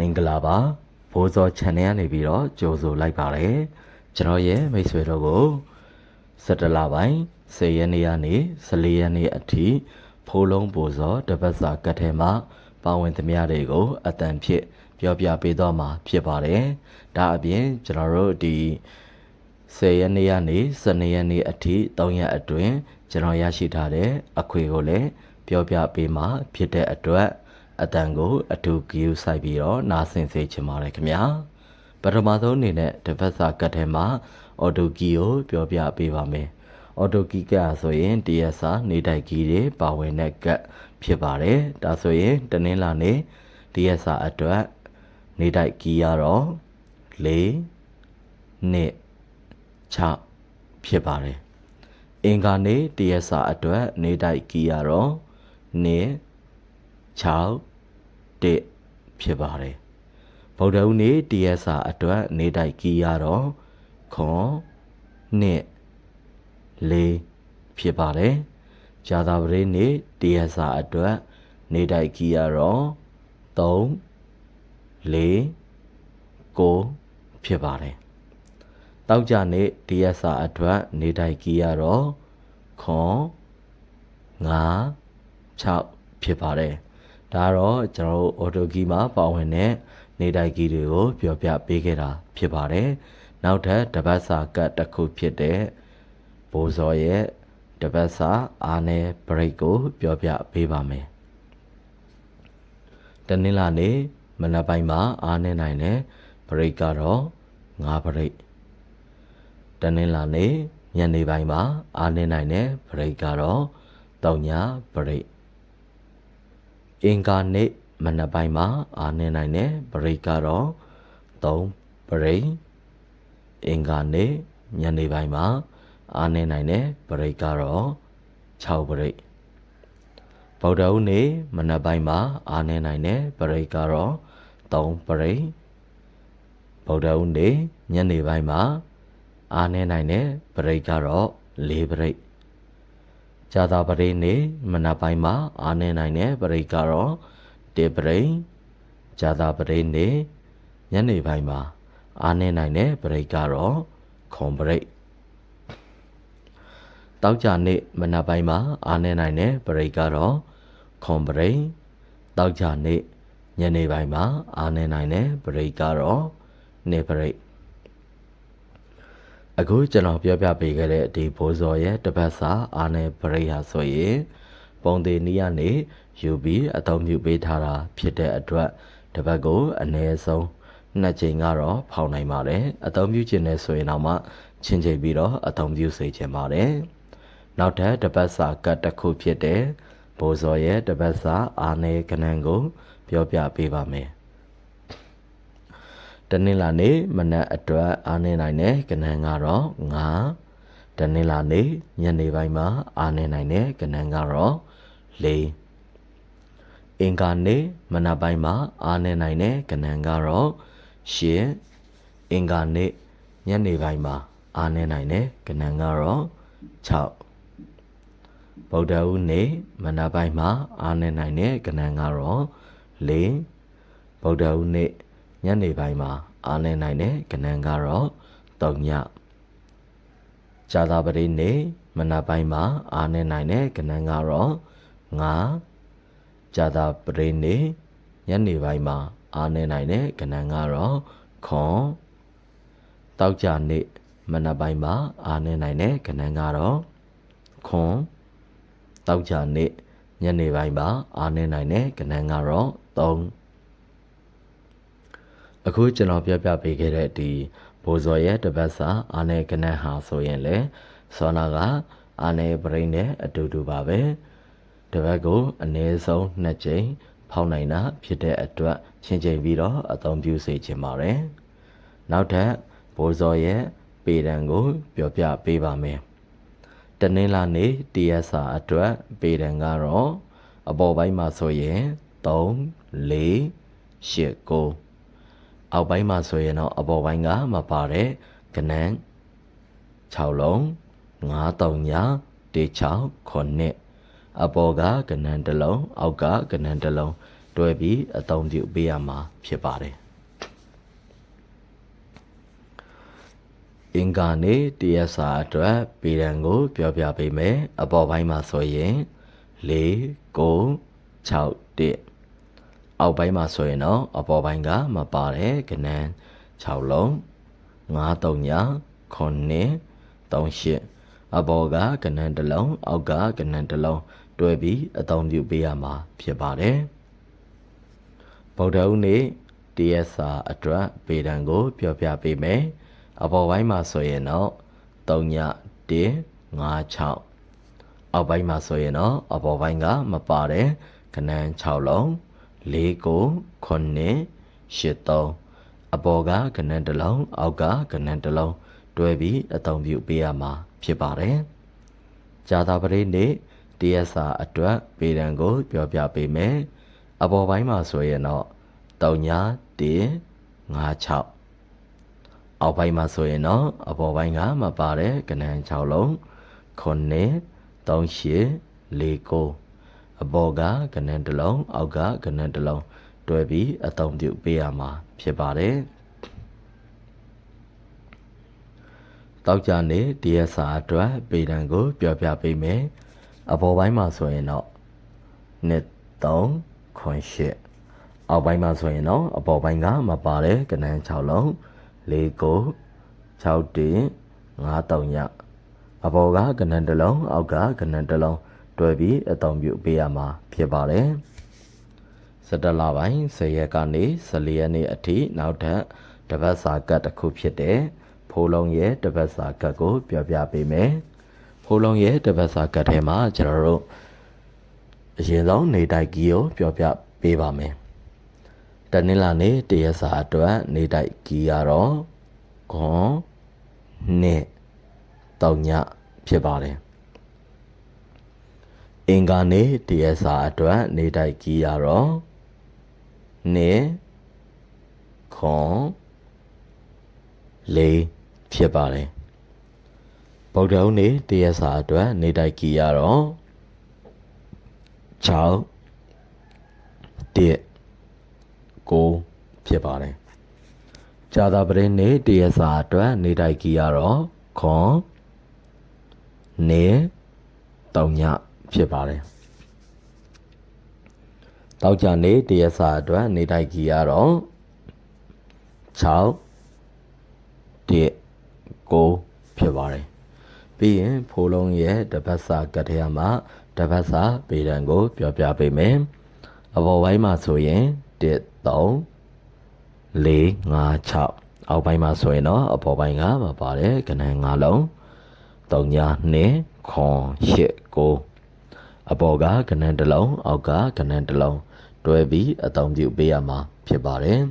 မင်္ဂလာပါဘိုးစော channel ကနေပြီးတော့ကြိုဆိုလိုက်ပါတယ်ကျွန်တော်ရဲ့မိတ်ဆွေတို့ကို17လပိုင်း10ရက်နေ့ကနေ14ရက်နေ့အထိဖိုးလုံးဘိုးစောတပတ်စာကတ်ထဲမှာပါဝင်သမျှတွေကိုအတန်ဖြစ်ပြောပြပေးတော့မှာဖြစ်ပါတယ်ဒါအပြင်ကျွန်တော်တို့ဒီ10ရက်နေ့ကနေ12ရက်နေ့အထိ3ရက်အတွင်းကျွန်တော်ရရှိထားတဲ့အခွေကိုလည်းပြောပြပေးမှာဖြစ်တဲ့အတွက် အတန်ကိုအထူးဂရုစိုက်ပြီးတော့နားဆင်စေချင်ပါတယ်ခင်ဗျာပထမဆုံးအနေနဲ့တစ်ဖက်စာကတ်ထဲမှာအော်တိုကီကိုပြောပြပေးပါမယ်အော်တိုကီကဆိုရင်တရက်စာနေတိုက်ကီတွေပါဝင်တဲ့ကတ်ဖြစ်ပါတယ်ဒါဆိုရင်တနင်္လာနေ့တရက်စာအတွက်နေတိုက်ကီရတော့၄နှစ်6ဖြစ်ပါတယ်အင်္ဂါနေ့တရက်စာအတွက်နေတိုက်ကီရတော့2 6 တစ်ဖြစ်ပါတယ်ဗုဒ္ဓဦးနေ့တရက်စာအတွက်နေတိုက်ကီရတော့ခွန်နှစ်လေးဖြစ်ပါတယ်ဇာတာပတိနေ့တရက်စာအတွက်နေတိုက်ကီရတော့3 4 9ဖြစ်ပါတယ်တောက်ကြနေ့တရက်စာအတွက်နေတိုက်ကီရတော့ခွန်9 6ဖြစ်ပါတယ် ဒါတော့ကျွန်တော်တို့အော်တိုကီမှာပါဝင်တဲ့နေတိုက်ကီတွေကိုပြောပြပေးခဲ့တာဖြစ်ပါတယ်နောက်ထပ်တပတ်စာကတ်တစ်ခုဖြစ်တဲ့ဘိုးစောရဲ့တပတ်စာအားနဲ့ break ကိုပြောပြပေးပါမယ်တနင်္လာနေ့မနက်ပိုင်းမှာအားနဲ့နိုင်တဲ့ break ကတော့9 break တနင်္လာနေ့ညနေပိုင်းမှာအားနဲ့နိုင်တဲ့ break ကတော့3ည break အင်္ဂါနေ့မနက်ပိုင်းမှာအားနေနိုင်တဲ့ဘရိတ်ကတော့3ဘရိတ်အင်္ဂါနေ့ညနေပိုင်းမှာအားနေနိုင်တဲ့ဘရိတ်ကတော့6ဘရိတ်ဗုဒ္ဓဦးနေ့မနက်ပိုင်းမှာအားနေနိုင်တဲ့ဘရိတ်ကတော့3ဘရိတ်ဗုဒ္ဓဦးနေ့ညနေပိုင်းမှာအားနေနိုင်တဲ့ဘရိတ်ကတော့4ဘရိတ် ဇာတာပရိနေ့မနက်ပိုင်းမှာအားနေနိုင်တဲ့ပရိကတော့တေပရိဇာတာပရိနေ့ညနေပိုင်းမှာအားနေနိုင်တဲ့ပရိကတော့ခွန်ပရိတောက်ကြနေ့မနက်ပိုင်းမှာအားနေနိုင်တဲ့ပရိကတော့ခွန်ပရိတောက်ကြနေ့ညနေပိုင်းမှာအားနေနိုင်တဲ့ပရိကတော့နေပရိ အခုကျွန်တော်ပြောပြပေးခဲ့တဲ့ဒီဘိုးစော်ရဲ့တပတ်စာအာနယ်ပရိယာဆိုရင်ပုံသေးနီးကနေယူပြီးအသုံးပြုပေးထားတာဖြစ်တဲ့အတွက်တပတ်ကိုအနည်းဆုံးနှစ်ချိန်ကတော့ဖောက်နိုင်ပါတယ်အသုံးပြုခြင်းနဲ့ဆိုရင်တော့မှချင်းချိန်ပြီးတော့အသုံးပြုစေချင်ပါတယ်နောက်ထပ်တပတ်စာကတ်တစ်ခုဖြစ်တဲ့ဘိုးစော်ရဲ့တပတ်စာအာနယ်ကနန်းကို ပြောပြပေးပါမယ် တနင်္လာနေ့မနက်အတွက်အားနေနိုင်တဲ့ကဏ္ဍကတော့9တနင်္လာနေ့ညနေပိုင်းမှာအားနေနိုင်တဲ့ကဏ္ဍကတော့4အင်္ဂါနေ့မနက်ပိုင်းမှာအားနေနိုင်တဲ့ကဏ္ဍကတော့10အင်္ဂါနေ့ညနေပိုင်းမှာအားနေနိုင်တဲ့ကဏ္ဍကတော့6ဗုဒ္ဓဦးနေ့မနက်ပိုင်းမှာအားနေနိုင်တဲ့ကဏ္ဍကတော့4ဗုဒ္ဓဦးနေ့ ညနေပိုင်းမှာအားနေနိုင်တဲ့ကဏ္ဍကတော့3ညဇာတာပတိနေ့မနက်ပိုင်းမှာအားနေနိုင်တဲ့ကဏ္ဍကတော့9ဇာတာပတိနေ့ညနေပိုင်းမှာအားနေနိုင်တဲ့ကဏ္ဍကတော့ခွန်တောက်ကြနေ့မနက်ပိုင်းမှာအားနေနိုင်တဲ့ကဏ္ဍကတော့ခွန်တောက်ကြနေ့ညနေပိုင်းမှာအားနေနိုင်တဲ့ကဏ္ဍကတော့3 အခုကျွန်တော်ပြပြပေးခဲ့တဲ့ဒီဘိုးစော်ရဲ့တပတ်စာအာနယ်ကနက်ဟာဆိုရင်လေစောနာကအာနယ်ပရိနဲ့အတူတူပါပဲတပတ်ကိုအနည်းဆုံး2ကြိမ်ဖောက်နိုင်တာဖြစ်တဲ့အတွက်ချင်းချင်းပြီးတော့အသုံးပြုစေချင်ပါတယ်နောက်ထပ်ဘိုးစော်ရဲ့ပေတံကို ပြောပြပေးပါမယ်တနင်္လာနေ့တရက်စာအတွက်ပေတံကတော့အပေါ်ပိုင်းမှာဆိုရင်3 4 8 9 အောက်ပိုင်းမှာဆိုရင်တော့အပေါ်ပိုင်းကမပါတဲ့ကနန်း6လုံး9တုံညာ16ခုနှစ်အပေါ်ကကနန်းတစ်လုံးအောက်ကကနန်းတစ်လုံးတတွဲပြီးအသုံးပြုပေးရမှာဖြစ်ပါတယ်အင်္ဂါနေ့တရက်စာအတွက်ပေရန်ကို ပြောပြပေးမယ်အပေါ်ပိုင်းမှာဆိုရင်၄၉6 1 အောက်ပိုင်းမှာဆိုရင်တော့အပေါ်ပိုင်းကမပါတယ်ကနန်း6လုံး9 3ည9 38အပေါ်ကကနန်းတစ်လုံးအောက်ကကနန်းတစ်လုံးတွဲပြီးအသုံးပြုပေးရမှာဖြစ်ပါတယ်ဗုဒ္ဓဦးနေ့တရက်စာအတွက်ပေဒံကို ပြောပြပေးမယ်အပေါ်ပိုင်းမှာဆိုရင်တော့3ည1 5 6အောက်ပိုင်းမှာဆိုရင်တော့အပေါ်ပိုင်းကမပါတယ်ကနန်း6လုံး 4 9 9 8 3အပေါ်ကကနန်းတစ်လုံးအောက်ကကနန်းတစ်လုံးတွဲပြီးအသုံးပြုပေးရမှာဖြစ်ပါတယ်။ကြာသာပတိနေ့တရက်စာအတွက်ပေဒံကို ပြောပြပေးမယ်။အပေါ်ပိုင်းမှာဆိုရင်တော့3ည1 5 6အောက်ပိုင်းမှာဆိုရင်တော့အပေါ်ပိုင်းကမပါတဲ့ကနန်း6လုံး9 38 49 အပေါ်ကကနန်းတစ်လုံးအောက်ကကနန်းတစ်လုံးတွဲပြီးအသုံးပြုပေးရမှာဖြစ်ပါတယ်တောက်ကြနေတရက်စာအတွက်ပေဒံကိုပြောပြပေးမယ်အပေါ်ပိုင်းမှာဆိုရင်တော့1 3ခွန်8အောက်ပိုင်းမှာဆိုရင်တော့အပေါ်ပိုင်းကမပါတဲ့ကနန်း6လုံး4 9 6တင်5 3ညအပေါ်ကကနန်းတစ်လုံးအောက်ကကနန်းတစ်လုံး တွဲပြီးအသုံးပြုပေးရမှာဖြစ်ပါတယ်17လပိုင်း10ရက်ကနေ14ရက်နေ့အထိနောက်ထပ်တပတ်စာကတ်တစ်ခုဖြစ်တဲ့ဖိုးလုံးရဲ့တပတ်စာကတ်ကို ပြောပြပေးမယ်ဖိုးလုံးရဲ့တပတ်စာကတ်ထဲမှာကျွန်တော်တို့အရင်ဆုံးနေတိုက်ကြီးကိုပြောပြပေးပါမယ်တနင်္လာနေ့တရက်စာအတွက်နေတိုက်ကြီးကတော့ခွန်နှစ်တောင်ညဖြစ်ပါတယ် အင်္ဂါနေ့တရက်စာအတွက်နေတိုက်ကြီးရတော့နေခွန်လေးဖြစ်ပါတယ်ဗုဒ္ဓဦးနေ့တရက်စာအတွက်နေတိုက်ကြီးရတော့6 1 9ဖြစ်ပါတယ်ကြာသာပရင်နေ့တရက်စာအတွက်နေတိုက်ကြီးရတော့ခွန်နေတောင်ည ဖြစ်ပါတယ်တောက်ကြနေတရက်စာအတွက်နေတိုက်ကြီးရတော့6 1 9ဖြစ်ပါတယ်ပြီးရင်ဖိုးလုံးရဲ့တပတ်စာကတည်းကမှတပတ်စာပေဒံကို ပြောပြပေးမယ်အပေါ်ပိုင်းမှာဆိုရင်1 3 4 5 6အောက်ပိုင်းမှာဆိုရင်တော့အပေါ်ပိုင်းကမပါတယ်ကနန်း5လုံး3ည2ခွန်8 9 အပေါ်ကကနန်းတစ်လုံးအောက်ကကနန်းတစ်လုံးတွဲပြီးအသုံးပြုပေးရမှာဖြစ်ပါတယ်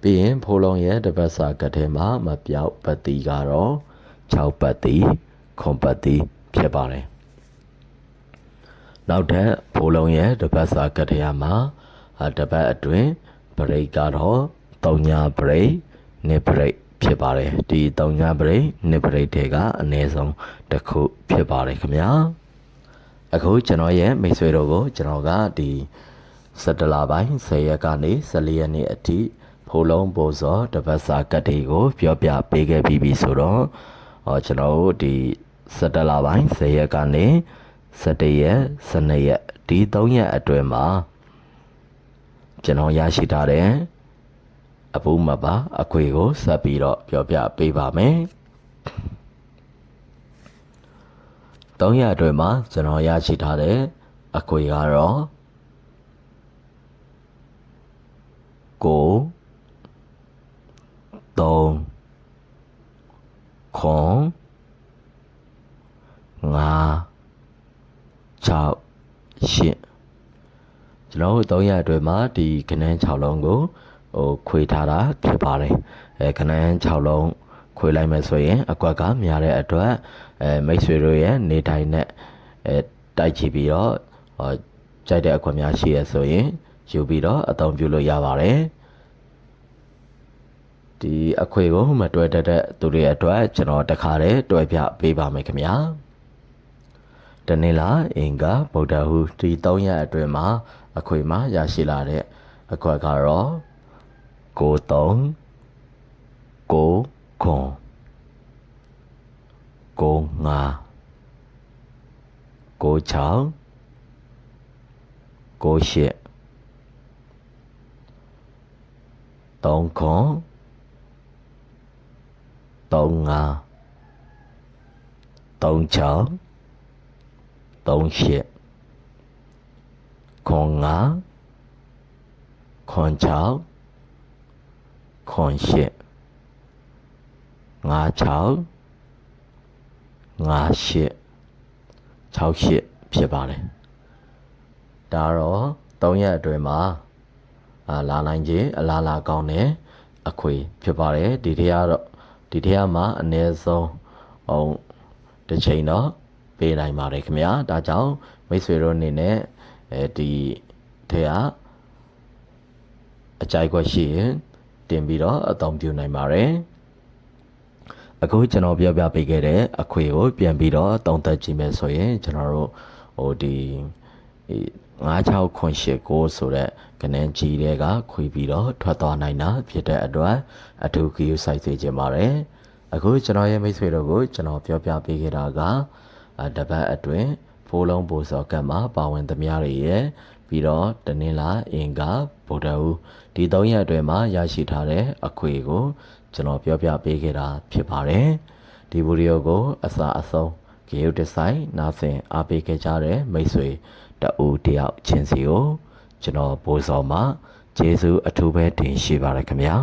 ပြီးရင်ဖိုးလုံးရဲ့တပတ်စာကတ်ထဲမှာမပြောက်ပတ်တီကတော့6ပတ်တီခွန်ပတ်တီဖြစ်ပါတယ်နောက်ထပ်ဖိုးလုံးရဲ့တပတ်စာကတ်ထဲမှာတပတ်အတွင်းဘရိတ်ကတော့3ညဘရိတ်နှစ်ဘရိတ်ဖြစ်ပါတယ်ဒီ3ညဘရိတ်နှစ်ဘရိတ်တွေကအနည်းဆုံးတစ်ခုဖြစ်ပါတယ်ခင်ဗျာ အခုကျွန်တော်ရဲ့မိတ်ဆွေတို့ကိုကျွန်တော်ကဒီ17လပိုင်း10ရက်ကနေ14ရက်နေ့အထိဖိုးလုံးပို့စောတပတ်စာကတ်တွေကိုပြောပြပေးခဲ့ပြီးပြီဆိုတော့ဟောကျွန်တော်တို့ဒီ17လပိုင်း10ရက်ကနေ17ရက်12ရက်ဒီ3ရက်အတွင်းမှာကျွန်တော်ရရှိထားတဲ့အပူမပါအခွေကိုဆက်ပြီးတော့ပြောပြပေးပါမယ် 3ရက်အတွင်းမှာကျွန်တော်ရရှိထားတဲ့အခွေကတော့ကို3ခွန်5 6 8ကျွန်တော်တို့3ရက်အတွင်းမှာဒီခနန်း6လုံးကိုဟိုခွေထားတာဖြစ်ပါတယ်အဲခနန်း6လုံး ခွေလိုက်မယ်ဆိုရင်အကွက်ကများတဲ့အတွက်အဲမိတ်ဆွေတို့ရဲ့နေတိုင်းနဲ့အဲတိုက်ချပြီးတော့ဟောကြိုက်တဲ့အကွက်များရှိရဆိုရင်ယူပြီးတော့အသုံးပြုလို့ရပါတယ်ဒီအခွေကိုမတွဲတတ်တဲ့သူတွေအတွက်ကျွန်တော်တခါတည်းတွဲပြပေးပါမယ်ခင်ဗျာတနေ့လာအင်္ဂါဗုဒ္ဓဟူဒီ၃ရက်အတွင်းမှာအခွေမှာရရှိလာတဲ့အခွက်ကတော့ကို3ကို con cô ngà, cô chở, cô xe tổng khó tổng ngà, tổng chở, tổng xe con ngá con cháu con xe 56 58 68ဖြစ်ပါတယ်ဒါတော့3ရက်အတွင်းမှာအာလာနိုင်ခြင်းအလားလာကောင်းတဲ့အခွေဖြစ်ပါတယ်ဒီထက်ကတော့ဒီထက်မှာအ ਨੇ ဆုံးဟိုတစ်ချိန်တော့ပေးနိုင်ပါတယ်ခင်ဗျာဒါကြောင့်မိတ်ဆွေတို့အနေနဲ့အဲဒီထက်ကအကြိုက်ွက်ရှိရင်တင်ပြီးတော့အသုံးပြုနိုင်ပါတယ် အခုကျွန်တော်ပြောပြပေးခဲ့တဲ့အခွေကိုပြန်ပြီးတော့တုံးသက်ကြည့်မယ်ဆိုရင်ကျွန်တော်တို့ဟိုဒီ96ခွန်8ကိုဆိုတဲ့ကနန်းကြီးတွေကခွေပြီးတော့ထွက်သွားနိုင်တာဖြစ်တဲ့အတွက်အထူးဂရုစိုက်စေချင်ပါတယ်အခုကျွန်တော်ရဲ့မိတ်ဆွေတို့ကိုကျွန်တော်ပြောပြပေးခဲ့တာကတပတ်အတွင်းဖိုးလုံးပူစော်ကတ်မှာပါဝင်သမျှတွေရဲ့ပြီးတော့တနင်္လာအင်္ဂါဗုဒ္ဓဟူးဒီ၃ရက်အတွင်းမှာရရှိထားတဲ့အခွေကို ကျွန်တော်ပြောပြပေးခဲ့တာဖြစ်ပါတယ်ဒီဗီဒီယိုကို အစအဆုံးဂေယုဒီဇိုင်းနာဆင်အားပေးခဲ့ကြတဲ့မိတ်ဆွေတအူတယောက်ချင်းစီကိုကျွန်တော်ဘိုးစောမှာကျေးဇူးအထူးပဲတင်ရှိပါရခင်ဗျာ